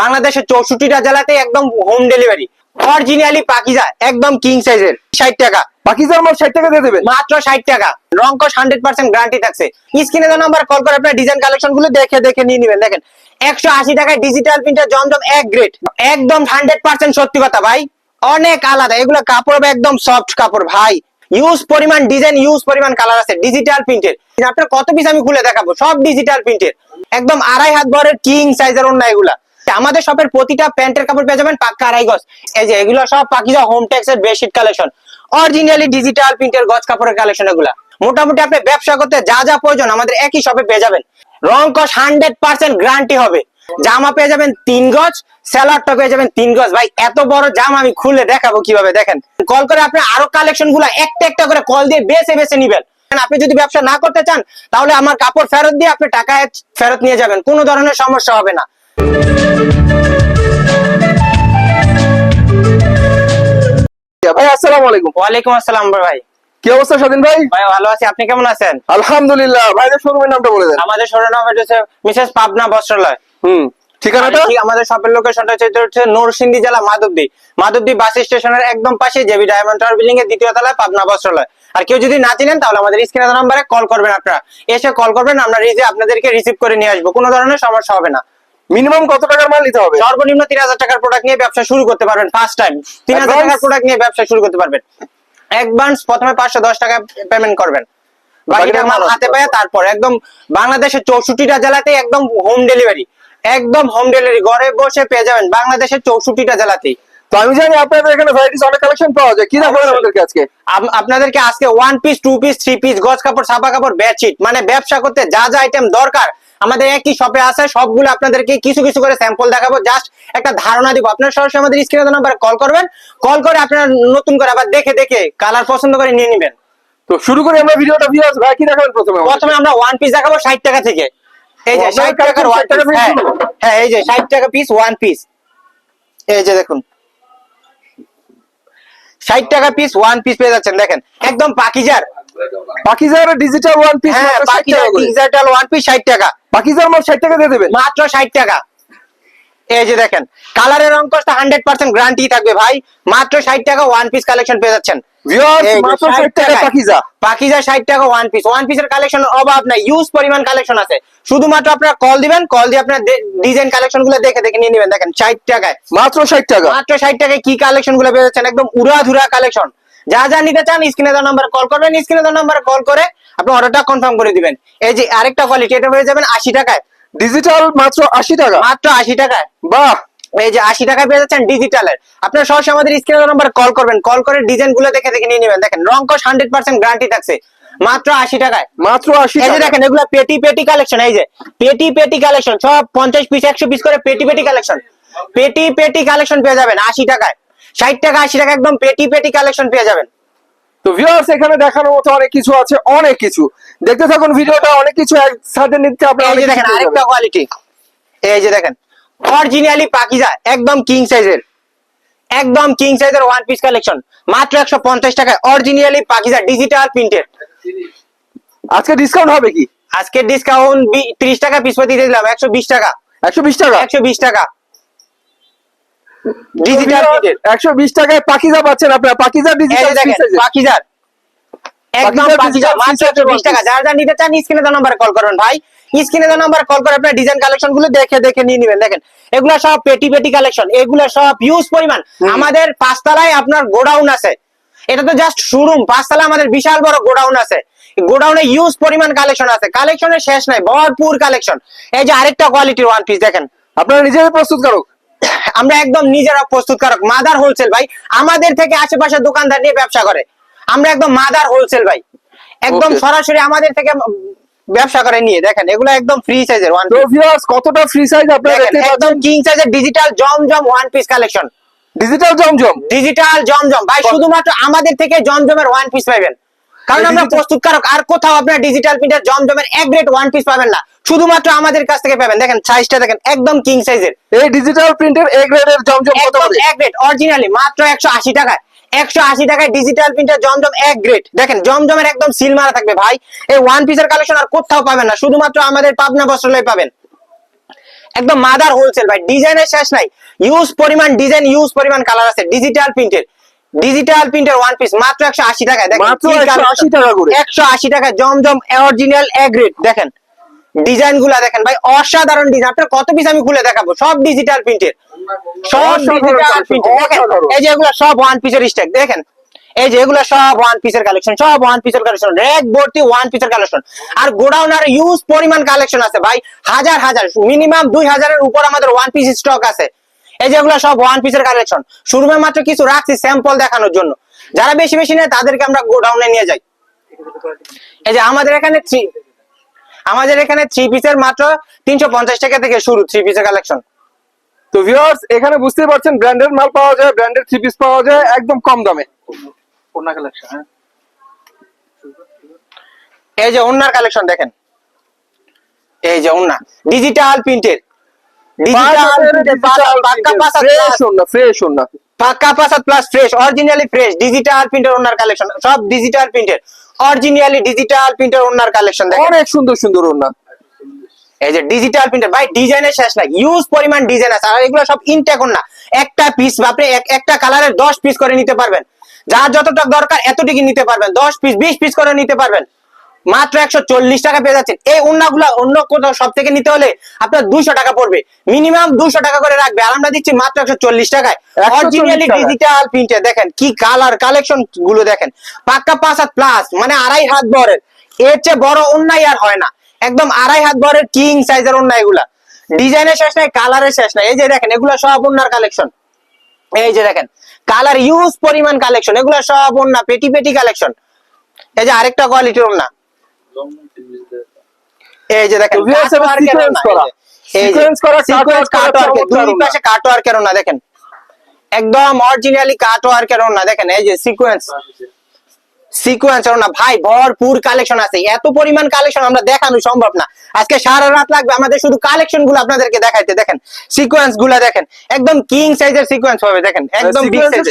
বাংলাদেশের চৌষট্টিটা জেলাতে একদম হোম ডেলিভারি অরিজিনালি পাকিজা একদম কিং সাইজের ষাট টাকা। পাকিজার মাল ষাট টাকা দিয়ে দেবেন মাত্র ষাট টাকা। হান্ড্রেড পার্সেন্ট গ্যারান্টি থাকছে। স্ক্রিনে নাম্বার কল করে আপনার ডিজাইন কালেকশনগুলো দেখে দেখে নিয়ে নেবেন। দেখেন একশো আশি টাকায় ডিজিটাল প্রিন্টার জমজম এক গ্রেড একদম হান্ড্রেড পার্সেন্ট সত্যি কথা ভাই। অনেক আলাদা। এগুলো কাপড় একদম সফট কাপড় ভাই। ইউজ পরিমাণ ডিজাইন ইউজ পরিমাণ কালার আছে ডিজিটাল প্রিন্টের আপনার কত পিস আমি খুলে দেখাবো? সব ডিজিটাল প্রিন্টের একদম আড়াই হাত বরের কিং সাইজের অন্য এগুলা। আমাদের শপের প্রতিটা প্যান্টের কাপড় পেয়ে যাবেন পাক্কা আড়াই গজ। এই যে এগুলো সব পাকিজা হোম টেক্সের বেডশিট কালেকশন অরিজিনালি ডিজিটাল প্রিন্টের গজ কাপড়ের কালেকশন এগুলা। মোটামুটি আপনি ব্যবসা করতে যা যা প্রয়োজন আমাদের একই শপে পেয়ে যাবেন। রং কস হান্ড্রেড পার্সেন্ট গ্যারান্টি হবে। জামা পেয়ে যাবেন তিন গজ স্যালাডটা পেয়ে যাবেন তিন গজ। ভাই, এত বড় জামা আমি খুলে দেখাবো কীভাবে, দেখেন। কল করে আপনি আরও কালেকশনগুলা একটা একটা করে কল দিয়ে বেছে বেছে নিবেন। আপনি যদি ব্যবসা না করতে চান, তাহলে আমার কাপড় ফেরত দিয়ে আপনি টাকা ফেরত নিয়ে যাবেন। কোনো ধরনের সমস্যা হবে না। ভাই আসসালামু আলাইকুম। ওয়ালাইকুম আসসালাম ভাই। কি অবস্থা স্বাধীন ভাই? ভাই ভালো আছি। আপনি কেমন আছেন? আলহামদুলিল্লাহ। ভাইদের শোরুমের নামটা বলে দেন। আমাদের শোরুম হচ্ছে মিসেস পাবনা বস্ত্রালয়। হুম ঠিকানাটা? আমাদের শপের লোকেশনটা হচ্ছে নরসিংদী জেলা মাধবদী। মাধবদী বাস স্টেশনের একদম পাশে জেবি ডায়মন্ড টাওয়ার বিল্ডিং এর দ্বিতীয় তলায় পাবনা বস্ত্রালয়। আর কেউ যদি না চিনেন তাহলে আমাদের স্ক্রিনে নাম্বারে কল করবেন আপনারা। এসে কল করবেন আমরা রিসিভ আপনাদেরকে রিসিভ করে নিয়ে আসব। কোনো ধরনের সমস্যা হবে না। মিনিমাম কত টাকার মাল নিতে হবে? সর্বনিম্ন তিন হাজার টাকার প্রোডাক্ট নিয়ে ব্যবসা শুরু করতে পারবেন ফার্স্ট টাইম তিন হাজার টাকার প্রোডাক্ট নিয়ে ব্যবসা শুরু করতে পারবেন। অ্যাডভান্স প্রথমে পাঁচশো দশ টাকা পেমেন্ট করবেন। বাকিটা মাল হাতে পায় তারপর একদম বাংলাদেশের চৌষট্টিটা জেলাতে একদম হোম ডেলিভারি একদম হোম ডেলিভারি ঘরে বসে পেয়ে যাবেন বাংলাদেশের চৌষট্টিটা জেলাতেই। তো আমি জানি আপনাদের এখানে ভ্যারাইটিস অনেক কালেকশন পাওয়া যায়। কি দেখাবেন আমাদেরকে আজকে? আপনাদেরকে আজকে one piece two piece three piece গজ কাপড় ছাপা কাপড় বেডশিট মানে ব্যবসা করতে যা যা আইটেম দরকার আমাদের একই শপে আছে সবগুলো আপনাদেরকে কিছু কিছু করে স্যাম্পল দেখাবো। জাস্ট একটা ধারণা দিব। আপনারা সরাসরি আমাদের স্ক্রিনে নাম্বারে কল করবেন। কল করে আপনারা নতুন করে আবার দেখে দেখে কালার পছন্দ করে নিয়ে নেবেন। তো শুরু করি আমরা ভিডিওটা। ভিউয়ার্স ভাই কি দেখাবেন প্রথমে প্রথমে আমরা ওয়ান পিস দেখাবো ষাট টাকা থেকে। এই যে ও, আপনাদের ষাট টাকার ওয়ান টাকা পিস হ্যাঁ হ্যাঁ এই যে ষাট টাকা পিস ওয়ান পিস এই যে দেখুন। ষাট টাকা পিস ওয়ান পিস পেয়ে যাচ্ছেন। দেখেন একদম পাকিজার। পাকিজার ডিজিটাল ওয়ান পিস হ্যাঁ পাকিজার ডিজিটাল ওয়ান পিস ষাট টাকা। পাকিজার মাল ষাট টাকা দিয়ে দেবেন মাত্র ষাট টাকা। এই যে দেখেন কালারের গ্যারান্টি থাকবে ভাই। মাত্র ষাট টাকা ওয়ান পিস কালেকশন পেয়ে যাচ্ছেন। ভিউয়ার্স এই যে মাত্র 60 টাকা পাকিজা। পাকিজা ষাট টাকা ওয়ান পিস ওয়ান পিসের কালেকশন অভাব নাই ইউজ পরিমাণ কালেকশন আছে। শুধুমাত্র আপনারা কল দিবেন কল দিয়ে আপনার ডিজাইন কালেকশনগুলো দেখে দেখে নিয়ে নেবেন। দেখেন ষাট টাকায়। মাত্র ষাট টাকা। মাত্র ষাট টাকায় কি কালেকশনগুলো পেয়ে যাচ্ছেন? একদম উড়াধুরা কালেকশন যা যা নিতে চান স্ক্রিনে দেওয়া নাম্বার কল করবেন স্ক্রিনে দেওয়া নাম্বার কল করে আপনি অর্ডারটা কনফার্ম করে দিবেন। এই যে আরেকটা কোয়ালিটি এটা হয়ে যাবেন আশি টাকায়। ডিজিটাল মাত্র আশি টাকা? মাত্র আশি টাকায়। বাহ! এই যে আশি টাকায় পেয়ে যাচ্ছেন ডিজিটালের আপনার সরাসরি আমাদের স্ক্রিনের নাম্বার কল করবেন। কল করে ডিজাইনগুলো দেখে দেখে নিয়ে নেবেন। দেখেন রং কস হান্ড্রেড পার্সেন্ট গ্যারান্টি থাকছে। মাত্র আশি টাকায়। মাত্র আশি এই যে দেখেন এগুলো পেটি পেটি কালেকশন এই যে। পেটি পেটি কালেকশন সব পঞ্চাশ পিস একশো পিস করে পেটি পেটি কালেকশন পেটি পেটি কালেকশন পেয়ে যাবেন আশি টাকায়। ষাট টাকা আশি টাকা একদম পেটি পেটি কালেকশন পেয়ে যাবেন। তো ভিউয়ার্স এখানে দেখানোর মতো অনেক কিছু আছে অনেক কিছু। দেখতে থাকুন ভিডিওটা অনেক কিছু একসাথে নিতে আপনারা এই অনেক যে দেখেন আরেকটা কোয়ালিটি এই যে দেখেন অরিজিনালি পাকিজা একদম কিং সাইজের একদম কিং সাইজের ওয়ান পিস কালেকশন মাত্র একশো পঞ্চাশ টাকায় অরিজিনালি পাকিজা ডিজিটাল প্রিন্টেড আজকে ডিসকাউন্ট হবে কি? আজকে ডিসকাউন্ট ত্রিশ টাকা পিস প্রতি দিয়ে দিলাম একশো বিশ টাকা। একশো বিশ টাকা? একশো বিশ টাকা। ডিজিটাল একশো বিশ টাকায় পাকিজা পাচ্ছেন আপনারা। পাকিজা ডিজিটাল পাকিজার একদম পাকিজার পাকিজার মাত্র একশো বিশ টাকা। যার যা নিতে চান স্ক্রিনে দেওয়া নাম্বারে কল করবেন ভাই। স্ক্রিনে দেওয়া নাম্বারে কল করে আপনার ডিজাইন কালেকশনগুলো দেখে দেখে নিয়ে নেবেন। দেখেন এগুলা সব পেটি পেটি কালেকশন এগুলা সব ইউজ পরিমাণ। আমাদের পাঁচতলায় আপনার গোডাউন আছে। এটা তো জাস্ট শোরুম পাঁচতলা আমাদের বিশাল বড় গোডাউন আছে। গোডাউনে ইউজ পরিমাণ কালেকশন আছে। কালেকশনের শেষ নাই ভরপুর কালেকশন এই যে আরেকটা কোয়ালিটির ওয়ান পিস দেখেন। আপনারা নিজেরাই প্রস্তুত করো আমরা একদম নিজেরা প্রস্তুতকারক মাদার হোলসেল ভাই। আমাদের থেকে আশেপাশের দোকানদার নিয়ে ব্যবসা করে। আমরা একদম মাদার হোলসেল ভাই। একদম সরাসরি আমাদের থেকে ব্যবসা করে নিয়ে দেখেন এগুলো একদম ফ্রি সাইজের ওয়ান পিস কতটা ফ্রি সাইজ আপনারা দেখতে একদম কিং সাইজের digital Zamzam one piece collection digital Zamzam? Digital Zamzam. ভাই শুধুমাত্র আমাদের থেকে জমজমের ওয়ান পিস পাবেন। কারণ আমরা প্রস্তুতকারক আর কোথাও আপনার ডিজিটাল প্রিন্টার জমজমের এক গ্রেড ওয়ান পিস পাবেন না। শুধুমাত্র আমাদের কাছ থেকে পাবেন। দেখেন সাইজটা দেখেন একদম কিং সাইজের এই ডিজিটাল প্রিন্টের এ গ্রেডের জমজম কত একদম করে? এক গ্রেড অরিজিনালি মাত্র একশো আশি টাকায়। একশো আশি টাকায় ডিজিটাল প্রিন্টার জমজম এক গ্রেড দেখেন জমজমের একদম সিল মারা থাকবে ভাই। এই ওয়ান পিসের কালেকশন আর কোথাও পাবেন না শুধুমাত্র আমাদের পাবনা বস্ত্রালয় পাবেন। একদম মাদার হোলসেল ভাই ডিজাইনের শেষ নাই। ইউজ পরিমাণ ডিজাইন ইউজ পরিমাণ কালার আছে। ডিজিটাল প্রিন্টের ডিজিটাল প্রিন্টের ওয়ান পিস মাত্র একশো আশি টাকায়। দেখেন মাত্র 180 টাকা করে। একশো আশি টাকা জমজম অরিজিনাল এগ্রেড দেখেন ডিজাইনগুলা দেখেন ভাই অসাধারণ ডিজাইন আপনার কত পিস আমি খুলে দেখাবো? সব ডিজিটাল প্রিন্টের সব ডিজিটাল প্রিন্টের এই যে এগুলো সব ওয়ান পিসের স্ট্যাক দেখেন? এই যে এগুলো সব ওয়ান পিসের কালেকশন সব ওয়ান পিসের কালেকশন রেক ভর্তি ওয়ান পিসের কালেকশন আর গোডাউন আর ইউজ পরিমাণ কালেকশন আছে ভাই হাজার হাজার। মিনিমাম দুই হাজারের উপর আমাদের ওয়ান পিস স্টক আছে। এই যে এগুলো সব ওয়ান পিসের কালেকশন শুরুমে মাত্র কিছু রাখছি স্যাম্পল দেখানোর জন্য। যারা বেশি বেশি নেয় তাদেরকে আমরা গোডাউনে নিয়ে যাই। এই যে আমাদের এখানে থ্রি আমাদের এখানে থ্রি পিসের মাত্র তিনশো পঞ্চাশ টাকা থেকে শুরু থ্রি পিসের কালেকশন তো ভিউয়ার্স এখানে বুঝতে পারছেন ব্র্যান্ডেড মাল পাওয়া যায় ব্র্যান্ডেড থ্রি পিস পাওয়া যায় একদম কম দামে। কালেকশন হ্যাঁ। এই যে ওন্নার কালেকশন দেখেন। এই যে ওন্না ডিজিটাল প্রিন্টের digital পাসাদ plus fresh originally fresh digital প্রিন্টের ওন্নার কালেকশন সব ডিজিটাল প্রিন্টের অরিজিনালি ডিজিটাল প্রিন্টার ওনার কালেকশন দেখেন। অনেক সুন্দর সুন্দর ওনার এই যে ডিজিটাল প্রিন্টার ভাই ডিজাইনের শেষ নাই। ইউজ পরিমাণ ডিজাইন আছে। আর এগুলো সব ইনটেক না একটা পিস আপনি এক- একটা কালারের দশ পিস করে নিতে পারবেন। যার যতটা দরকার এতটুকু নিতে পারবেন। দশ পিস বিশ পিস করে নিতে পারবেন। মাত্র একশো চল্লিশ টাকা পেয়ে যাচ্ছেন। এই উন্নাগুলা অন্য কোথাও সব থেকে নিতে হলে আপনার দুইশো টাকা পড়বে। মিনিমাম দুশো টাকা করে রাখবে। আর আমরা দিচ্ছি মাত্র একশো চল্লিশ টাকায়। অরিজিনালি ডিজিটাল প্রিন্টে দেখেন কি কালার কালেকশনগুলো দেখেন। পাক্কা পাঁচ হাত প্লাস মানে আড়াই হাত বরের। এর চেয়ে বড় অন্যায় আর হয় না। একদম আড়াই হাত বরের কিং সাইজের অন্যায় এগুলা। ডিজাইনের শেষ নাই কালারের শেষ নাই। এই যে দেখেন এগুলা সব অন্যার কালেকশন এই যে দেখেন কালার ইউজ পরিমাণ কালেকশন এগুলা সব অন্যা পেটি পেটি কালেকশন এই যে আরেকটা কোয়ালিটির অন্যা এই যে দেখেন ওড়না, করা। সিকোয়েন্স করা, কাটওয়ার্কের দুই। পাশে কাটওয়ার্কের ওড়না দেখেন। একদম অরিজিনালি কাটওয়ার্কের ওড়না দেখেন এই যে সিকোয়েন্স সিকোয়েন্স না ভাই ভরপুর কালেকশন আছে। এত পরিমাণ কালেকশন আমরা দেখানো সম্ভব না। আজকে সারা রাত লাগবে আমাদের শুধু কালেকশনগুলো আপনাদেরকে দেখাইতে দেখেন। সিকোয়েন্সগুলা দেখেন একদম কিং সাইজের সিকোয়েন্স হবে দেখেন একদম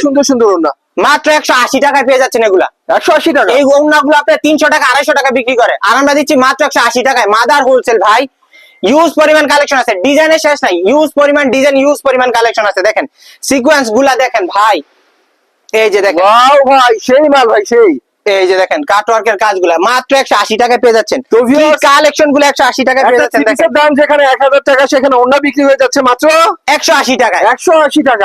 সুন্দর সুন্দর ওন্না মাত্র একশো আশি টাকায় পেয়ে যাচ্ছেন এগুলা। একশো আশি টাকা? এই ওড়নাগুলো আপনার তিনশো টাকা আড়াইশো টাকা বিক্রি করে। আর আমরা দিচ্ছি মাত্র একশো আশি টাকায়। মাদার হোলসেল ভাই ইউজ পরিমাণ কালেকশন আছে। ডিজাইনের শেষ নাই। ইউজ পরিমাণ ডিজাইন ইউজ পরিমাণ কালেকশন আছে। দেখেন সিকোয়েন্সগুলা দেখেন ভাই। এই যে দেখেন। ওয়াও ভাই সেই মাল ভাই সেই। এই যে দেখেন কাটওয়ার্কের কাজগুলা। মাত্র একশো আশি টাকায় পেয়ে যাচ্ছেন। কালেকশনগুলো একশো আশি টাকায় পেয়ে যাচ্ছেন দাম যেখানে এক হাজার টাকা সেখানে অন্য বিক্রি হয়ে যাচ্ছে মাত্র? একশো আশি টাকায়। একশো আশি টাকা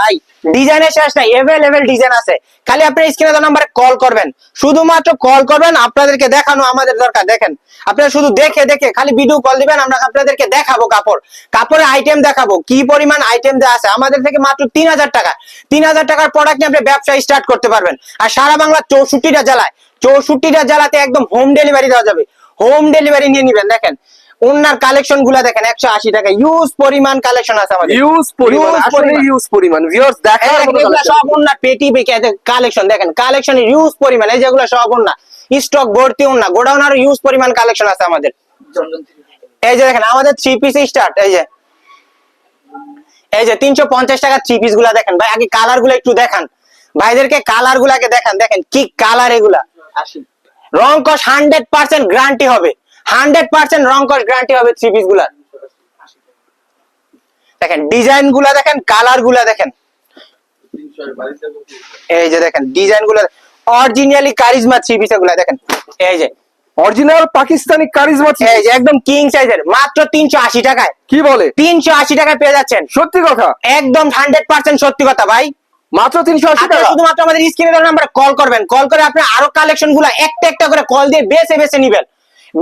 ভাই। ডিজাইনের শেষ নাই এভেলেবেল ডিজাইন আছে। খালি আপনি স্ক্রিনে দেওয়া নাম্বারে কল করবেন। শুধুমাত্র কল করবেন, আপনাদেরকে দেখানো আমাদের দরকার, দেখেন। আপনারা শুধু দেখে দেখে, খালি ভিডিও কল দিবেন, আমরা আপনাদেরকে দেখাবো কাপড়। কাপড়ের আইটেম দেখাবো, কি পরিমাণ আইটেম দেওয়া আছে। আমাদের থেকে মাত্র তিন হাজার টাকা। তিন হাজার টাকার প্রোডাক্ট নিয়ে আপনি ব্যবসা স্টার্ট করতে পারবেন। আর সারা বাংলা চৌষট্টিটা জেলায়, চৌষট্টিটা জেলাতে একদম হোম ডেলিভারি দেওয়া যাবে। হোম ডেলিভারি নিয়ে নিবেন, দেখেন। ওনার কালেকশনগুলা দেখেন একশো আশি টাকা। ইউজ পরিমাণ কালেকশন আছে আমাদের। ইউজ পরিমাণ আসলে ইউজ পরিমাণ। ভিউয়ার্স এগুলো। সব ওন্না পেটি কালেকশন দেখেন কালেকশন ইউজ পরিমাণ এই যেগুলো সব ওন্না স্টক ভর্তি ওন্না গোডাউন আর ইউজ পরিমাণ কালেকশন আছে আমাদের। এই যে দেখেন আমাদের থ্রি পিস স্টার্ট এই যে। এই যে তিনশো পঞ্চাশ টাকা থ্রি পিসগুলা দেখেন। ভাই আগে কালারগুলো একটু দেখান। ভাইদেরকে কালার গুলাকে দেখান। দেখেন কি কালার এগুলা। রং কস হান্ড্রেড পার্সেন্ট গ্যারান্টি হবে। হান্ড্রেড পার্সেন্ট রং কস গ্যারান্টি হবে থ্রি পিসগুলার। দেখেন ডিজাইনগুলা দেখেন কালারগুলা দেখেন। এই যে দেখেন ডিজাইনগুলো অরিজিনালি কারিজমা থ্রি পিসগুলা দেখেন। এই যে অরিজিনাল পাকিস্তানি কারিজমা এই যে একদম কিং সাইজের মাত্র তিনশো আশি টাকায়। কি বলে? তিনশো আশি টাকায় পেয়ে যাচ্ছেন। সত্যি কথা? একদম হান্ড্রেড পার্সেন্ট সত্যি কথা ভাই। মাত্র তিনশো আশি আপনারা টাকা? শুধুমাত্র আমাদের স্ক্রিনে দেওয়া নাম্বারে কল করবেন। কল করে আপনি আরও কালেকশনগুলো একটা একটা করে কল দিয়ে বেছে বেছে নিবেন।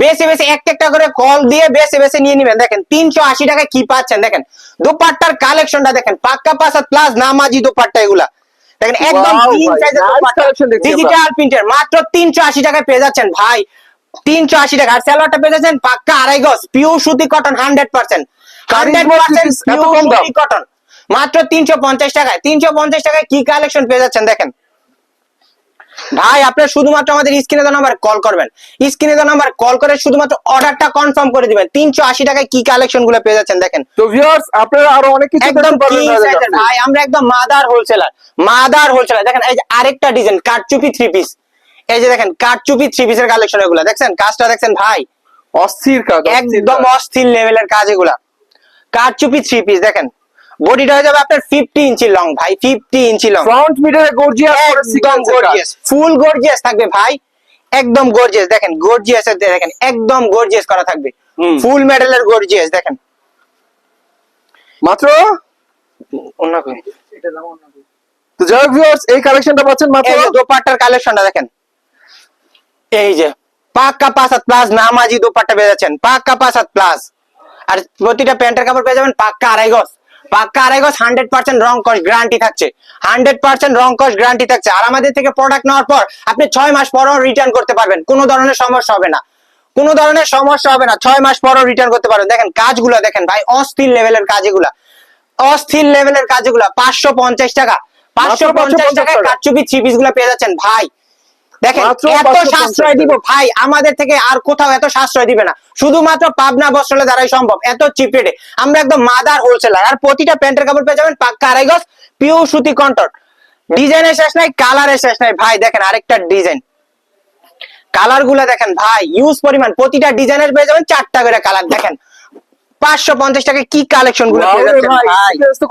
বেছে বেছে একটা একটা করে কল দিয়ে বেছে বেছে নিয়ে নিবেন। দেখেন তিনশো আশি টাকায় কি পাচ্ছেন? দেখেন দুপাট্টার কালেকশনটা দেখেন পাক্কা পাঁচাত প্লাস নামাজি দুপাট্টা এগুলা। দেখেন একদম। ডিজিটাল প্রিন্টের মাত্র তিনশো আশি টাকায় পেয়ে যাচ্ছেন ভাই। তিনশো আশি টাকা। আর স্যালোয়ারটা পেয়ে যাচ্ছেন পাক্কা আড়াই গজ পিওর সুতি cotton hundred percent hundred percent? Cotton মাত্র তিনশো পঞ্চাশ টাকায় তিনশো পঞ্চাশ টাকায় কি কালেকশন পেয়ে যাচ্ছেন দেখেন। ভাই আপনার শুধুমাত্র আমাদের স্ক্রিনে দেওয়া নাম্বার কল করবেন। স্ক্রিনে দেওয়া নাম্বার কল করে শুধুমাত্র অর্ডারটা কনফার্ম করে দিবেন। তিনশো আশি টাকায় কি কালেকশনগুলো পেয়ে যাচ্ছেন দেখেন। তো ভিউয়ার্স আপনারা আরও অনেক কিছু একদম। ভাই আমরা একদম মাদার হোলসেলার মাদার হোলসেলার দেখেন এই যে আরেকটা ডিজাইন কাটচুপি থ্রি পিস এই যে দেখেন কাটচুপি থ্রি পিসের কালেকশন এগুলো। দেখছেন? কাজটা দেখছেন ভাই? অস্থির কাজ একদম অস্থির লেভেলের কাজ এগুলা। কারচুপি থ্রি পিস দেখেন? বডিটা হয়ে যাবে আপনার ফিফটি ইঞ্চি লং ভাই ফিফটি ইঞ্চি লং ফ্রন্ট মিডলে গর্জিয়াস একদম গর্জিয়াস ফুল গর্জিয়াস থাকবে ভাই। একদম গর্জিয়াস দেখেন গর্জিয়াস দেখেন একদম গর্জিয়াস করা থাকবে। ফুল মেডেলের গর্জিয়াস দেখেন। মাত্র? অন্য কই? এটা দাম অন্য। তো যাই viewers, এই কালেকশনটা পাচ্ছেন মাত্র? দোপাট্টার কালেকশনটা দেখেন। এই যে পাক্কা পাঁচাত প্লাস নামাজি দোপাট্টা পেয়ে যাচ্ছেন পাক্কা পাঁচাত প্লাস আর প্রতিটা প্যান্টের কাপড় পেয়ে যাবেন পাক্কা আড়াই গজ। পাক্কা আড়াই গজ হান্ড্রেড পার্সেন্ট রং কস গ্যারান্টি থাকছে। হান্ড্রেড পার্সেন্ট রং কস গ্যারান্টি থাকছে। আর আমাদের থেকে প্রোডাক্ট নেওয়ার পর আপনি ছয় মাস পরও রিটার্ন করতে পারবেন। কোনো ধরনের সমস্যা হবে না। কোনো ধরনের সমস্যা হবে না। ছয় মাস পরও রিটার্ন করতে পারবেন। দেখেন কাজগুলো দেখেন ভাই অস্থির লেভেলের কাজগুলা। অস্থির লেভেলের কাজগুলা। পাঁচশো পঞ্চাশ টাকা। পাঁচশো পঞ্চাশ 550 টাকায় টাকা। কারচুপি থ্রি পিসগুলা পেয়ে যাচ্ছেন। ভাই দেখেন এত 550 সাশ্রয় দিব ভাই আমাদের থেকে আর কোথাও এত সাশ্রয় দিবে না। শুধুমাত্র পাবনা বস্ত্রালয় দ্বারাই সম্ভব এত চিপ রেটে আমরা একদম মাদার হোলসেলার আর প্রতিটা প্যান্টের কাপড় পেয়ে যাবেন পাক্কা আড়াই গজ পিওর সুতি কন্টর ডিজাইনের শেষ নাই কালারের শেষ নাই। ভাই দেখেন আরেকটা ডিজাইন কালারগুলা দেখেন ভাই ইউজ পরিমাণ। প্রতিটা ডিজাইনের পেয়ে যাবেন চারটা করে কালার দেখেন পাঁচশো পঞ্চাশ টাকা কি কালেকশনগুলো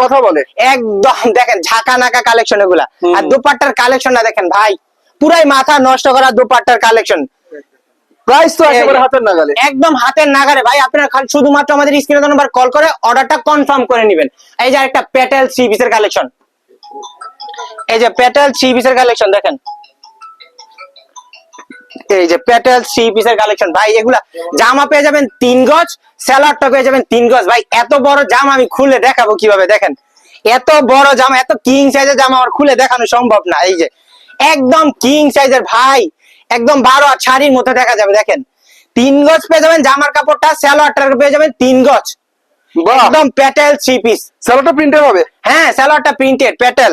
কথা বলে। একদম দেখেন ঝাঁকা নাকা কালেকশন এগুলা। আর দোপাট্টার কালেকশনটা দেখেন ভাই পুরাই মাথা নষ্ট করা দোপাট্টার কালেকশন প্রাইস তো একেবারে হাতের নাগালে। একদম হাতের নাগারে ভাই আপনারা খালি শুধুমাত্র আমাদের স্ক্রিনে নাম্বার কল করে অর্ডারটা কনফার্ম করে নেবেন। এই যে একটা পেটেল থ্রি পিসের কালেকশন এই যে পেটেল থ্রি পিসের কালেকশন দেখেন। এই যে পেটেল থ্রি পিসের কালেকশন ভাই এগুলা জামা পেয়ে যাবেন তিন গজ স্যালাডটা পেয়ে যাবেন তিন গজ। ভাই এত বড় জামা আমি খুলে দেখাবো কীভাবে দেখেন। এত বড় জামা এত কিং সাইজের জামা আমার খুলে দেখানো সম্ভব না। এই যে একদম কিং সাইজের ভাই। একদম বারো আর শাড়ির মতো দেখা যাবে দেখেন। তিন গজ পেয়ে যাবেন জামার কাপড়টা স্যালোয়ারটা পেয়ে যাবেন তিন গজ। একদম প্যাটেল থ্রি পিস স্যালোটা প্রিন্টের হবে? হ্যাঁ স্যালোয়ারটা প্রিন্টেড প্যাটেল।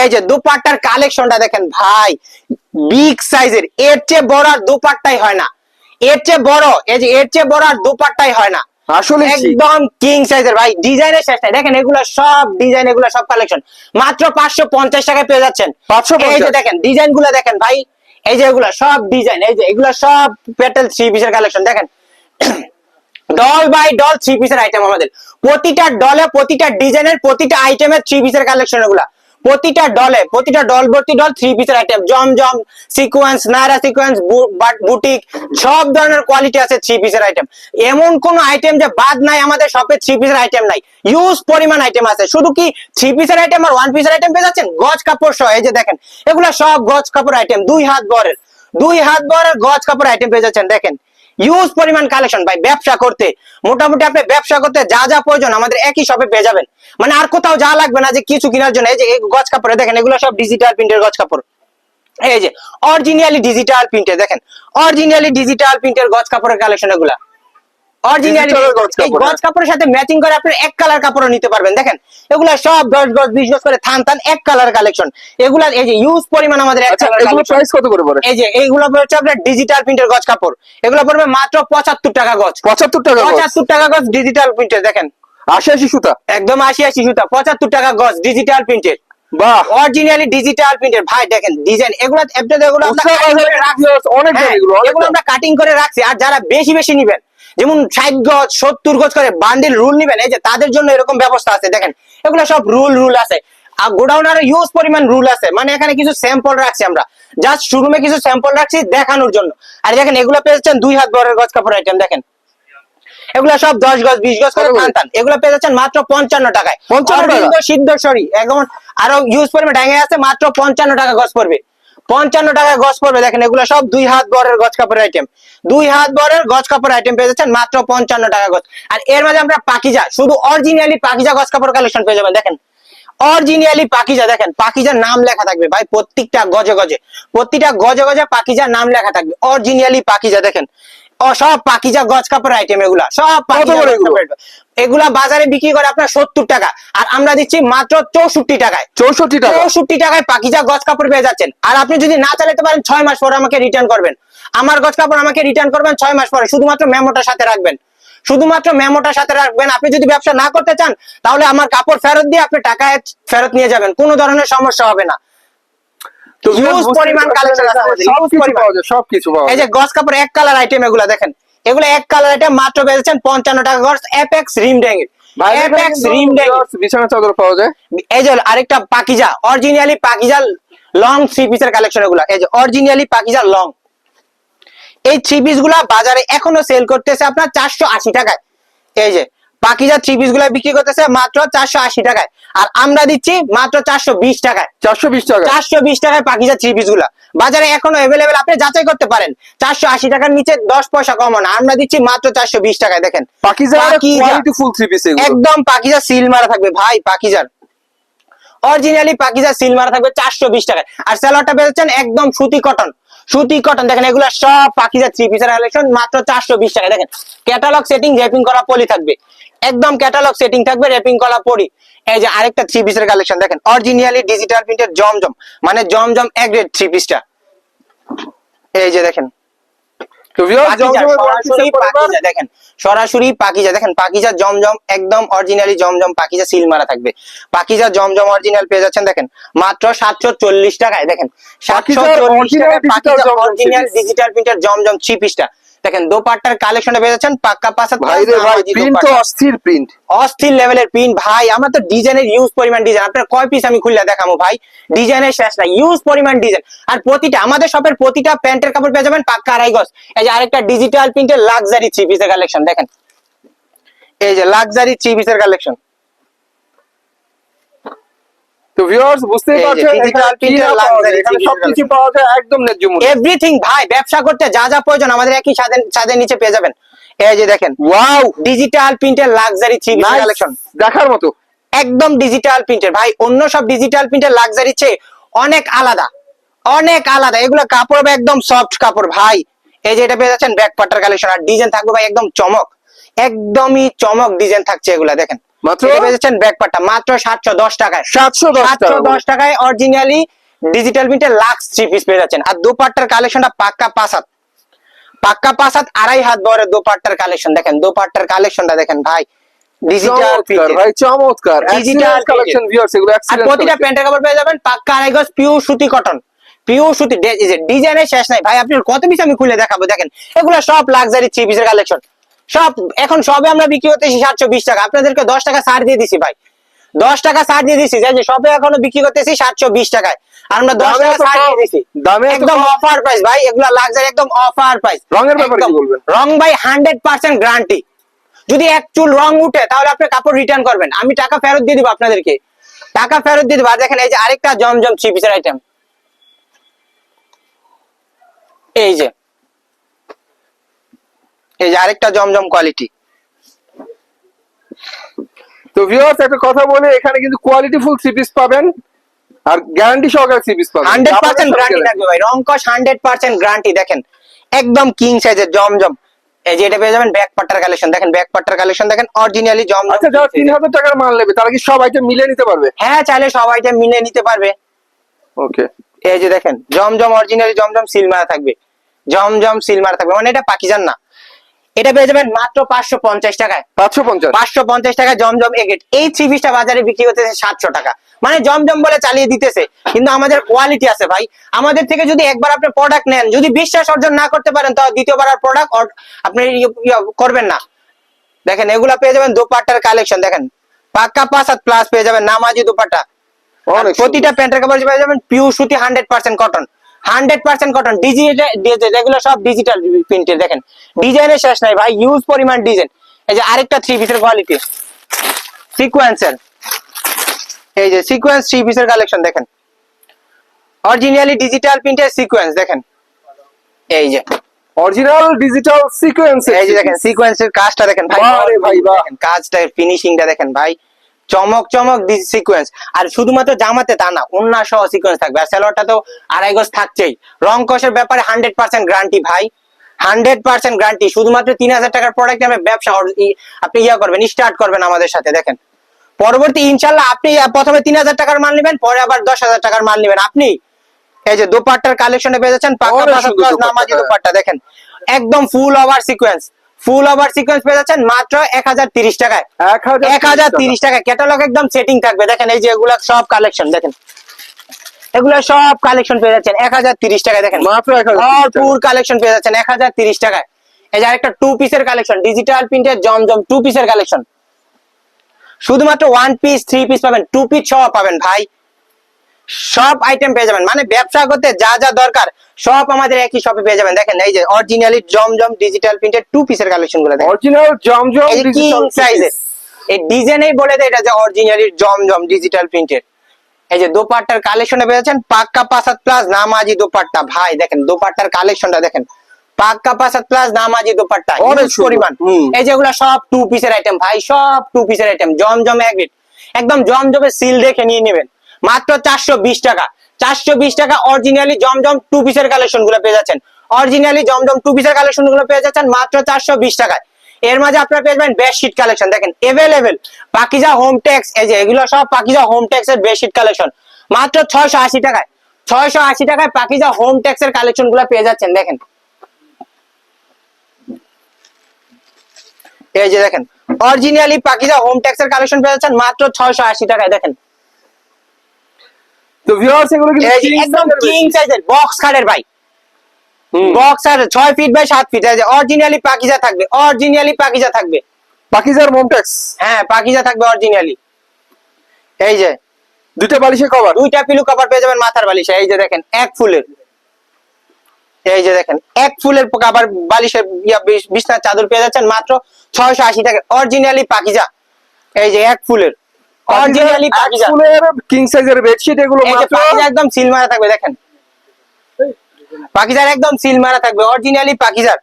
এই যে দুপাট্টার কালেকশনটা দেখেন ভাই বিগ সাইজের এর চেয়ে বড় আর দুপাট্টাই হয় না। এর চেয়ে বড় এই যে এর চেয়ে বড় আর দুপাট্টাই হয় না। আসলে একদম কিং সাইজের ভাই ডিজাইনের শেষ নাই। দেখেন এগুলো সব ডিজাইন এগুলো সব কালেকশন মাত্র পাঁচশো পঞ্চাশ টাকায় পেয়ে যাচ্ছেন। 550 এই যে দেখেন ডিজাইনগুলো দেখেন ভাই। এই যে এগুলো সব ডিজাইন এই যে এগুলো সব পেটেল থ্রি পিসের কালেকশন দেখেন ডল বাই ডল থ্রি পিসের আইটেম আমাদের। প্রতিটা ডলে প্রতিটা ডিজাইনের প্রতিটা আইটেমের থ্রি পিসের কালেকশন এগুলা। প্রতিটা ডলে প্রতিটা ডল ভর্তি ডল থ্রি পিসের item Zamzam sequence Naira sequence boutique, সব ধরনের কোয়ালিটি আছে থ্রি পিসের আইটেম এমন কোন আইটেম যে বাদ নাই, আমাদের শপে থ্রি পিসের আইটেম নাই। ইউজ পরিমাণ আইটেম আছে। শুধু কি থ্রি পিসের আইটেম আর ওয়ান পিসের আইটেম পেয়ে যাচ্ছেন? গজ, কাপড় সহ, এই যে দেখেন, এগুলা সব গজ, কাপড় আইটেম দুই হাত বরের, দুই হাত বরের গজ, কাপড় আইটেম পেয়ে যাচ্ছেন, দেখেন। ইউজ পরিমাণ কালেকশন ভাই, ব্যবসা করতে। মোটামুটি আপনি ব্যবসা করতে যা যা প্রয়োজন আমাদের একই শপে পেয়ে যাবেন। মানে আর কোথাও যা লাগবে না যে কিছু কেনার জন্য। এই যে গজ কাপড়ে দেখেন এগুলো সব ডিজিটাল প্রিন্টের গজ কাপড়। এই যে অরিজিনালি ডিজিটাল প্রিন্টের দেখেন অরিজিনালি ডিজিটাল প্রিন্টের গজ কাপড়ের কালেকশন এগুলা। অরিজিনালি গজ এই কাপড়, গজ কাপড়ের সাথে ম্যাচিং করে আপনি এক কালার কাপড়ও নিতে পারবেন। দেখেন এগুলা সব দশ গজ বিশ গজ করে থান থান এক কালার কালেকশন এগুলা এই যে ইউজ পরিমাণ আমাদের আচ্ছা কালার এগুলো প্রাইস কত করে পড়ে? এই যে এইগুলো হচ্ছে আপনার ডিজিটাল প্রিন্টের গজ কাপড়। এগুলো পড়বে মাত্র পঁচাত্তর টাকা গজ পঁচাত্তর টাকা গজ। পঁচাত্তর টাকা গজ ডিজিটাল প্রিন্টের দেখেন। আশি আশি সুতা। একদম আশি আশি সুতা পঁচাত্তর টাকা গজ ডিজিটাল প্রিন্টের বাহ। অরিজিনালি ডিজিটাল প্রিন্টের ভাই দেখেন ডিজাইন এগুলো এগুলো এগুলো আমরা খুচরা cutting বাজারে করে রাখছি। viewers অনেক হ্যাঁ, এগুলো, অনেক এগুলো দাম। আমরা কাটিং করে রাখছি আর যারা বেশি বেশি নিবেন যেমন ষাট গজ সত্তর গজ করে বান্ডিল রুল নিবেন এই যে তাদের জন্য এরকম ব্যবস্থা আছে দেখেন এগুলো সব রুল রুল আছে। আর গোডাউনের ইউজ পরিমাণ রুল আছে মানে এখানে কিছু স্যাম্পল রাখছি আমরা। জাস্ট শোরুমে কিছু স্যাম্পল রাখছি দেখানোর জন্য। আর দেখেন এগুলো পেয়েছেন দুই হাত বড়ের গজ কাপড় আইটেম দেখেন। এগুলো সব দশ গজ বিশ গজ করে কত করে? টান এগুলো পেয়ে যাচ্ছেন মাত্র পঞ্চান্ন টাকায়। 55 টাকা? অরবিন্দ সিদ্ধ সরি একদম আরও ইউজ পরিমাণ ডাঙে আছে মাত্র পঞ্চান্ন টাকা গজ পড়বে। পঞ্চান্ন টাকা গজ পড়বে দেখেন এগুলো সব দুই হাত বরের গজ কাপড়ের আইটেম দুই হাত বরের গজ কাপড় আইটেম পেয়ে যাচ্ছেন মাত্র পঞ্চান্ন টাকা গজ। আর এর মাঝে আমরা পাকিজা শুধু অরিজিনালি পাকিজা গজ কাপড় কালেকশন পেয়ে যাবেন দেখেন। অরিজিনালি পাকিজা দেখেন পাকিজার নাম লেখা থাকবে ভাই প্রত্যেকটা গজে গজে। প্রতিটা গজে গজে পাকিজার নাম লেখা থাকবে অরিজিনালি পাকিজা দেখেন। সব পাকিজা গজ কাপড় আইটেম এগুলা সব এগুলো? বাজারে বিক্রি করে আপনার সত্তর টাকা আর আমরা দিচ্ছি মাত্র চৌষট্টি টাকায়। চৌষট্টি টাকা? চৌষট্টি টাকায় পাকিজা গজ কাপড় পেয়ে যাচ্ছেন। আর আপনি যদি না চালাতে পারেন ছয় মাস পরে আমাকে রিটার্ন করবেন। আমার গজ কাপড় আমাকে রিটার্ন করবেন ছয় মাস পরে শুধুমাত্র মেমোটার সাথে রাখবেন। শুধুমাত্র মেমোটার সাথে রাখবেন। আপনি যদি ব্যবসা না করতে চান তাহলে আমার কাপড় ফেরত দিয়ে আপনি টাকা ফেরত নিয়ে যাবেন। কোনো ধরনের সমস্যা হবে না। তো পরিমাণ পারছেন আছে আমাদের, সব huge কিছু পরিমাণ। পাওয়া যায় সব কিছু পাওয়া এই যে গজ কাপড় এক কালার আইটেম এগুলা দেখেন। এগুলো এক কালার আইটেম মাত্র পেয়েছেন পঞ্চান্ন টাকা গজ অ্যাপেক্স রিম ড্যাঙ্গের বাইরে Apex কিন্তু rim deck। viewers বিছানা চাদর পাওয়া যায়। এই যে আরেকটা Pakiza originally Pakiza long three পিসের কালেকশন এগুলো। এই যে অরিজিনালি পাকিজা লং এই থ্রি পিসগুলা বাজারে এখনও সেল করতেছে আপনার চারশো আশি টাকায়। এই যে পাকিজা থ্রি পিসগুলা বিক্রি করতেছে মাত্র চারশো আশি টাকায়। আর আমরা দিচ্ছি মাত্র চারশো বিশ টাকায়। চারশো বিশ টাকা চারশো বিশ টাকায় পাকিজা থ্রি পিসগুলা। বাজারে এখনও অ্যাভেলেবেল আপনি যাচাই করতে পারেন। চারশো আশি টাকার নিচে দশ পয়সা কম না। আমরা দিচ্ছি মাত্র চারশো বিশ টাকায় দেখেন। Pakiza Pakiza. Full three piece একদম পাকিজা সিল মারা থাকবে ভাই পাকিজার। অরিজিনালি পাকিজা সিল মারা থাকবে চারশো বিশ টাকায়। আর স্যালোয়ারটা পেয়েছেন একদম সুতি কটন সুতি কটন দেখেন এগুলো সব পাকিজা থ্রি পিসের কালেকশন মাত্র চারশো বিশ টাকা দেখেন। ক্যাটালগ সেটিং র্যাপিং করা পলি থাকবে। একদম ক্যাটালগ সেটিং থাকবে র্যাপিং করা পলি এই যে আরেকটা থ্রি পিসের কালেকশন দেখেন অরিজিনালি ডিজিটাল প্রিন্টের জমজম মানে জমজম এক গ্রেড থ্রি পিসটা এই যে দেখেন। দেখেন সরাসরি পাকিজা দেখেন পাকিজা জমজম একদম অরিজিনালি জমজম পাকিজা সিল মারা থাকবে। পাকিজা জমজম অরিজিনাল পেয়ে যাচ্ছেন দেখেন মাত্র সাতশো চল্লিশ টাকায় দেখেন। সাতশো চল্লিশ টাকায় Pakiza original digital printer Zamzam three পিসটা দেখেন দোপাট্টার কালেকশনে পেয়ে যাচ্ছেন পাক্কা পাশা প্রিন্ট তো অস্থির প্রিন্ট অস্থির লেভেলের প্রিন্ট ভাই আমার তো ডিজাইনের ইউজ পরিমাণ ডিজাইন আপনার কয় পিস আমি খুললে দেখাবো ভাই? ডিজাইনের শেষ নাই ইউজ পরিমাণ ডিজাইন আর প্রতিটা আমাদের শপের প্রতিটা প্যান্টের কাপড় পেয়ে যাবেন পাক্কা আড়াই গজ। এই যে আরেকটা ডিজিটাল প্রিন্টের লাক্সারি থ্রি পিসের কালেকশন দেখেন। এই যে লাক্সারি থ্রি পিসের কালেকশন তো ভিউয়ার্স বুঝতেই এই যে পারছেন digital এখানে কি printer না পাওয়া যায়, luxury এখানে সবকিছু পাওয়া যায় একদম ন্যায্য মূল্যে। এভরিথিং ভাই ব্যবসা করতে যা যা প্রয়োজন আমাদের একই ছাদের ছাদের নিচে পেয়ে যাবেন। এই যে দেখেন ওয়াও ডিজিটাল প্রিন্টের লাক্সারি থ্রি কালেকশন দেখার মতো। একদম ডিজিটাল প্রিন্টের ভাই অন্য সব ডিজিটাল প্রিন্টের লাক্সারি চেয়ে অনেক আলাদা অনেক আলাদা। এগুলো কাপড় একদম সফট কাপড় ভাই। এই যে এটা পেয়ে যাচ্ছেন ব্যাক পার্টার কালেকশন আর ডিজাইন থাকবে ভাই একদম চমক। একদমই চমক ডিজাইন থাকছে এগুলা দেখেন। মাত্র? পার্টটা মাত্র সাতশো দশ টাকায়। সাতশো দশ সাতশো টাকা দশ টাকায় অরিজিনালি ডিজিটাল প্রিন্টের লাক্স থ্রি পিস পেয়ে যাচ্ছেন। আর দুপাট্টার কালেকশনটা পাক্কা পাসাত পাক্কা পাসাত আড়াই হাত দোপাট্টার কালেকশন দেখেন দোপাট্টার কালেকশনটা দেখেন ভাই। ডিজিটাল ভাই চমৎকার। Digital কালেকশন ভিউয়ার্স এগুলো প্রতিটা প্যান্টের কাপড় পেয়ে যাবেন পাক্কা আড়াই গজ পিওর সুতি কটন পিওর সুতি ডিজাইনের শেষ নাই। ভাই আপনি কত পিস আমি খুলে দেখাবো? দেখেন এগুলো সব লাক্সারি থ্রি পিসের কালেকশন সব এখন সবে আমরা বিক্রি করতেছি সাতশো বিশ টাকা। আপনাদেরকে দশ টাকা ছাড় দিয়ে দিছি ভাই। দশ টাকা ছাড় দিয়ে দিছি যে সবে এখনও বিক্রি করতেছি সাতশো বিশ টাকায়। আর আমরা দশ দামে টাকা ছাড় দিয়ে কম? দিছি। একদম অফার প্রাইস ভাই এগুলো লাক্সারি একদম অফার প্রাইস রঙের ব্যাপারে কি বলবেন? রং ভাই হান্ড্রেড পার্সেন্ট গ্যারান্টি যদি এক চুল রং উঠে তাহলে আপনি কাপড় রিটার্ন করবেন। আমি টাকা ফেরত দিয়ে দিব আপনাদেরকে। টাকা ফেরত দিয়ে দিব। আর দেখেন এই যে আরেকটা জমজম থ্রি পিসের আইটেম এই যে এই যে আরেকটা জমজম কোয়ালিটি তো ভিউয়ার্স একটা কথা বলে এখানে কিন্তু কোয়ালিটি ফুল থ্রি পিস পাবেন আর গ্যারান্টি সহকারে থ্রি পিস পাবেন। হান্ড্রেড কাপড়ের পার্সেন্ট সাথে গ্যারান্টি থাকবে ভাই। রং কস হান্ড্রেড পার্সেন্ট গ্যারান্টি দেখেন। একদম কিং সাইজের জমজম। এই যে এটা পেয়ে যাবেন ব্যাক পাট্টার কালেকশন দেখেন ব্যাক পাট্টার কালেকশন দেখেন অরিজিনালি জমজম আচ্ছা যারা তিন হাজার টাকার মাল নেবে তারা কি সব আইটেম মিলিয়ে নিতে পারবে? হ্যাঁ চাইলে সব আইটেম মিলে নিতে পারবে। ওকে। এই যে দেখেন জমজম অরিজিনালি জমজম সিল মারা থাকবে। জমজম সিল মারা থাকবে। মানে এটা পাকিজান না। এটা পেয়ে যাবেন মাত্র পাঁচশো পঞ্চাশ টাকায়। পাঁচশো পঞ্চাশ? পাঁচশো পঞ্চাশ টাকা জমজম এগেট এই থ্রি পিসটা বাজারে বিক্রি করতেছে সাতশো টাকা। মানে জমজম বলে চালিয়ে দিতেছে। কিন্তু আমাদের কোয়ালিটি আছে ভাই। আমাদের থেকে যদি একবার আপনি প্রোডাক্ট নেন যদি বিশ্বাস অর্জন না করতে পারেন তাহলে দ্বিতীয়বার আর প্রোডাক্ট আপনি ইয়ে- ইয়ে করবেন না। দেখেন এগুলা পেয়ে যাবেন দোপাট্টার কালেকশন দেখেন। পাক্কা পাঁচ হাত প্লাস পেয়ে যাবেন নামাজি দোপাট্টা। প্রতিটা প্যান্টের কাপড় পেয়ে যাবেন পিওর সুতি hundred percent cotton hundred percent cotton digital এগুলো সব ডিজিটাল প্রিন্টের দেখেন। ডিজাইনের শেষ নাই ভাই ইউজ পরিমাণ ডিজাইন। এই যে আরেকটা থ্রি পিসের কোয়ালিটি সিকোয়েন্সের এই যে সিকোয়েন্স থ্রি পিসের কালেকশন দেখেন। অরিজিনালি ডিজিটাল প্রিন্টের সিকোয়েন্স দেখেন। এই যে। অরিজিনাল ডিজিটাল সিকোয়েন্স এই যে দেখেন সিকোয়েন্সের কাজটা দেখেন ভাই। ভাই, কাজটা ফিনিশিংটা দেখেন ভাই। চমক চমক সিকোয়েন্স আর শুধুমাত্র জামাতে তা না অন্য সহ সিকোয়েন্স থাকবে। আর সালোয়ারটা তো আড়াই গজ থাকছেই। রং কষের ব্যাপারে হান্ড্রেড পার্সেন্ট গ্যারান্টি ভাই। হান্ড্রেড পার্সেন্ট গ্যারান্টি শুধুমাত্র তিন হাজার টাকার প্রোডাক্ট আপনি ব্যবসা আপনি ইয়া করবেন স্টার্ট করবেন আমাদের সাথে দেখেন। পরবর্তী ইনশাল্লাহ আপনি প্রথমে তিন হাজার টাকার মাল নেবেন পরে আবার দশ হাজার টাকার মাল নেবেন। আপনি এই যে দোপাট্টার কালেকশনে পেয়ে যাচ্ছেন পাকা নামাজি। দোপাট্টা। দেখেন। একদম full over sequence full over sequence পেয়ে যাচ্ছেন মাত্র এক হাজার তিরিশ টাকায়। এক হাজার তিরিশ টাকা। ক্যাটালগ একদম সেটিং থাকবে। দেখেন এই যে এগুলা সব কালেকশন দেখেন। এগুলো সব কালেকশন পেয়ে যাচ্ছেন এক হাজার তিরিশ টাকায় দেখেন। মাত্র ভরপুর কালেকশন পেয়ে যাচ্ছেন এক হাজার তিরিশ টাকায়। এই যে আরেকটা টু পিসের কালেকশন ডিজিটাল প্রিন্টের জমজম টু পিসের কালেকশন শুধুমাত্র ওয়ান পিস থ্রি পিস পাবেন। টু পিস সহ পাবেন ভাই। সব আইটেম পেয়ে যাবেন। মানে ব্যবসা করতে যা যা দরকার সব আমাদের একই শপে পেয়ে যাবেন। দেখেন এই যে অরিজিনালি জমজম ডিজিটাল প্রিন্টের টু পিসের কালেকশনগুলো দেখেন। অরিজিনাল জমজম যে সাইজের এই ডিজাইনেই বলে দেয় এটা যে অরিজিনালি জমজম ডিজিটাল প্রিন্টের এই যে দোপাট্টার কালেকশনে পেয়েছেন পাক্কা পাসাত প্লাস নামাজি দোপাট্টা। ভাই দেখেন দোপাট্টার কালেকশনটা দেখেন। পাক্কা পাসাত প্লাস নামাজি দোপাট্টা অনেক পরিমাণ। এই যেগুলো সব টু পিসের আইটেম ভাই সব টু পিসের আইটেম জমজম এক একদম জমজমের সিল দেখে নিয়ে নেবেন। মাত্র চারশো বিশ টাকা। চারশো বিশ টাকা অরিজিনালি জমজম টু পিসের কালেকশনগুলো পেয়ে যাচ্ছেন। অরিজিনালি জমজম টু পিসের কালেকশনগুলো পেয়ে যাচ্ছেন মাত্র চারশো বিশ টাকায়। এর মাঝে আপনারা পেয়ে যাবেন বেডশিট কালেকশন দেখেন এভেলেবেল পাকিজা হোম টেক্স এই যে এগুলো সব পাকিজা হোম টেক্স এর বেডশিট কালেকশন মাত্র ছয়শো আশি টাকায়। ছয়শো আশি টাকায় পাকিজা হোম টেক্স এর কালেকশনগুলো পেয়ে যাচ্ছেন। দেখেন। এই যে দেখেন অরিজিনালি পাকিজা হোম টেক্স এর কালেকশন পেয়ে যাচ্ছেন মাত্র ছয়শো আশি টাকায়। দেখেন তো ভিউয়ার্স এগুলো কিন্তু একদম কিং সাইজের বক্স খাটের ভাই বক্স আর ছয় ফিট বাই সাত ফিট এই যে অরিজিনালি পাকিজা থাকবে অরিজিনালি পাকিজা থাকবে। পাকিজার মোমটেক্স হ্যাঁ পাকিজা থাকবে অরিজিনালি এই যে দুইটা বালিশে কভার দুইটা পিলু কভার পেয়ে যাবেন মাথার বালিশে এই যে দেখেন এক ফুলের। এই যে দেখেন এক ফুলের কভার বালিশের বিছনার চাদর পেয়ে যাচ্ছেন মাত্র ছয়শো আশি টাকা অরিজিনালি পাকিজা। এই যে এক ফুলের। অরিজিনালি পাকিজা কিং সাইজের বেডশিট এগুলো মাত্র। একদম সিল মারা থাকবে দেখেন। পাকিজার একদম সিল মারা থাকবে অরিজিনালি পাকিজার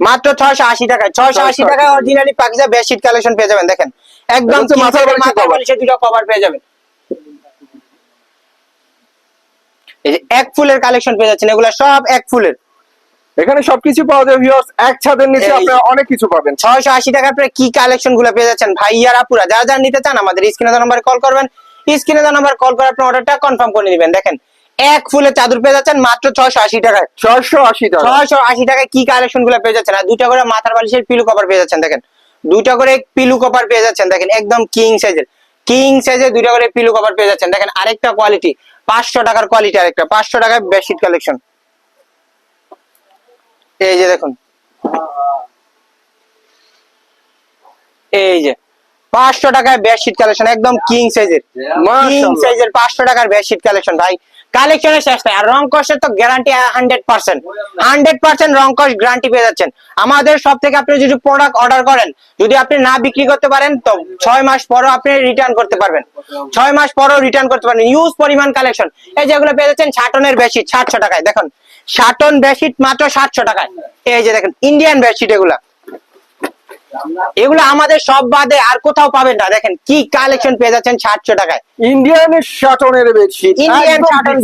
মাত্র ছয়শো আশি টাকায় ছয়শো আশি টাকায় অরিজিনালি পাকিজা বেডশিট কালেকশন পেয়ে যাবেন দেখেন। একদম মাথার মাথার। বালিশের দুটো কভার পেয়ে যাবেন। এই যে এক ফুলের কালেকশন পেয়ে যাচ্ছেন এগুলো সব এক ফুলের। এখানে সবকিছু পাওয়া যায় ভিউয়ার্স এক ছাদের নিচে আপনারা অনেক কিছু পাবেন। ছয়শো আশি টাকার পরে কি কালেকশনগুলো পেয়ে যাচ্ছেন? ভাইয়ারা পুরা যারা যারা নিতে চান আমাদের স্ক্রিনে দেওয়া নাম্বারে কল করবেন। স্ক্রিনে দেওয়া নাম্বার কল করে আপনার অর্ডারটা কনফার্ম করে নেবেন। দেখেন এক ফুলের চাদর পেয়ে যাচ্ছেন মাত্র ছয়শো আশি টাকায়। ছয়শো আশি টাকা। ছয়শো আশি টাকায় কি কালেকশনগুলো পেয়ে যাচ্ছেন? আর দুটা করে মাথার বালিশের পিলু কভার পেয়ে যাচ্ছেন দেখেন। দুইটা করে পিলু কভার পেয়ে যাচ্ছেন দেখেন একদম কিং সাইজের কিং সাইজের দুইটা করে পিলু কভার পেয়ে যাচ্ছেন। দেখেন আরেকটা কোয়ালিটি পাঁচশো টাকার কোয়ালিটি আরেকটা পাঁচশো টাকায় বেডশিট কালেকশন এই যে দেখুন। এই যে পাঁচশো টাকায় বেডশিট কালেকশন একদম কিং সাইজের কিং সাইজের পাঁচশো টাকার বেডশিট কালেকশন ভাই। কালেকশনের শেষ নাই আর রং কষের তো guarantee hundred percent hundred percent রং কষ গ্যারান্টি পেয়ে যাচ্ছেন। আমাদের সব থেকে আপনি যদি প্রোডাক্ট অর্ডার করেন যদি আপনি না বিক্রি করতে পারেন তো ছয় মাস পরও আপনি রিটার্ন করতে পারবেন। ছয় মাস পরও রিটার্ন করতে পারবেন। ইউজ পরিমাণ কালেকশন এই যেগুলো পেয়ে যাচ্ছেন শাটনের বেডশিট সাতশো টাকায়। দেখুন শাটন বেডশিট মাত্র সাতশো টাকায়। এই যে দেখেন ইন্ডিয়ান বেডশিট এগুলা। এগুলো আমাদের সব বাদে আর কোথাও পাবেন না। দেখেন কি কালেকশন পেয়ে যাচ্ছেন সাতশো টাকায়। ইন্ডিয়ান শাটনের বেডশিট ইন্ডিয়ান শাটন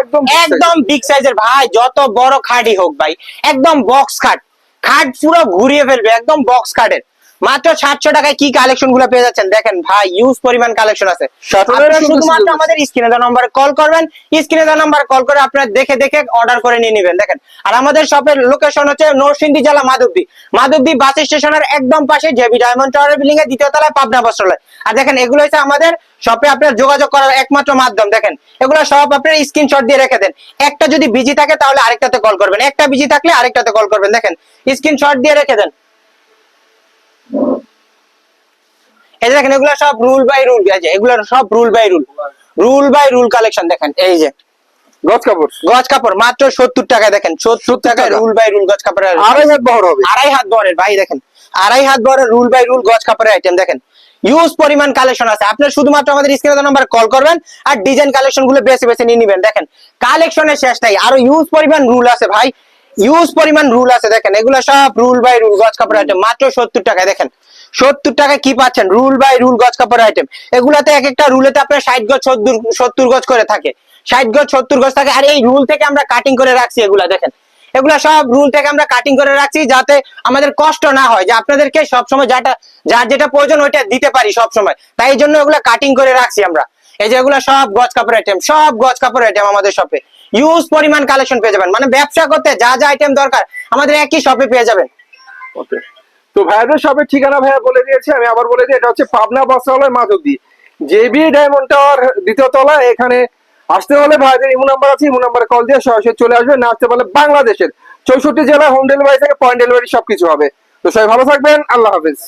একদম একদম বিগ সাইজের ভাই যত বড় খাটই হোক ভাই একদম বক্স খাট। খাট পুরো ঘুরিয়ে ফেলবে একদম বক্স খাটের। মাত্র সাতশো টাকায় কি কালেকশনগুলো পেয়ে যাচ্ছেন? দেখেন ভাই ইউজ পরিমাণ কালেকশন আছে। শুধুমাত্র আমাদের স্ক্রিনে দেওয়া নম্বরে কল করবেন। স্ক্রিনে দেওয়া নম্বরে কল করে আপনারা দেখে দেখে অর্ডার করে নিয়ে নেবেন। দেখেন আর আমাদের শপের লোকেশন হচ্ছে নরসিংদী জেলা মাধবদী। মাধবদী বাস স্টেশনের একদম পাশে জেবি ডায়মন্ড টাওয়ার বিল্ডিং এর দ্বিতীয় তলায় পাবনা বস্ত্রালয়। আর দেখেন এগুলো হচ্ছে আমাদের শপে আপনার যোগাযোগ করার একমাত্র মাধ্যম। দেখেন এগুলো সব আপনার স্ক্রিনশট দিয়ে রেখে দেন। একটা যদি বিজি থাকে তাহলে আরেকটাতে কল করবেন। একটা বিজি থাকলে আরেকটাতে কল করবেন। দেখেন স্ক্রিনশট দিয়ে রেখে দেন। এই যে দেখেন এগুলো সব রুল বাই রুল আছে এগুলো সব roll by roll roll by roll collection দেখেন এই যে। গজ কাপড়। গজ কাপড় মাত্র সত্তর টাকায় দেখেন সত্তর টাকায় রুল বাই রুল গজ কাপড়ের আড়াই হাত বহর হবে। আড়াই হাত ভাই দেখেন। আড়াই হাত রুল বাই রুল গজ কাপড়ের আইটেম দেখেন। ইউজ পরিমাণ কালেকশন আছে। আপনার শুধুমাত্র আমাদের স্ক্রিনে নাম্বার কল করবেন আর ডিজাইন কালেকশনগুলো বেছে বেছে নিয়ে নিবেন। দেখেন কালেকশনের শেষ নাই। আরও ইউজ পরিমাণ রুল আছে ভাই। ইউজ পরিমাণ রুল আছে, দেখেন, এগুলো সব রুল বাই রুল গজ কাপড় আইটেম মাত্র সত্তর টাকায়, দেখেন। সত্তর টাকায় কি পাচ্ছেন? রুল বাই রুল গজ কাপড় আইটেম এগুলাতে এক একটা রুলেতে আপনার ষাট গজ, সত্তর সত্তর গজ করে থাকে। ষাট গজ, সত্তর গজ থাকে, আর এই রুল থেকে আমরা কাটিং করে রাখছি এগুলা, দেখেন। এগুলা সব রুল থেকে আমরা কাটিং করে রাখছি যাতে আমাদের কষ্ট না হয়, যে আপনাদেরকে সবসময় যাটা, যার যেটা প্রয়োজন, ওইটা দিতে পারি সবসময়। তাই জন্য এগুলা কাটিং করে রাখছি আমরা। এই যে এগুলা সব গজ কাপড় আইটেম সব গজ কাপড় আইটেম আমাদের শপে ইউজ পরিমাণ কালেকশন পেয়ে যাবেন। মানে ব্যবসা করতে যা যা আইটেম দরকার, আমাদের একই শপে পেয়ে যাবেন। তো ভাইয়াদের সবের ঠিকানা ভাইয়া বলে দিয়েছে, আমি আবার বলে দিই, এটা হচ্ছে পাবনা বস্ত্রালয় মাধবদী। জেবি ডায়মন্ড টাওয়ার দ্বিতীয় তলা, এখানে আসতে হলে ভাইদের ইমো নাম্বার আছে, ইমো নাম্বারে কল দিয়ে সরাসরি চলে আসবে, না আসতে পারলে বাংলাদেশের চৌষট্টি জেলায় হোম ডেলিভারি থেকে পয়েন্ট ডেলিভারি সবকিছু হবে। তো সবাই ভালো থাকবেন, আল্লাহ হাফেজ।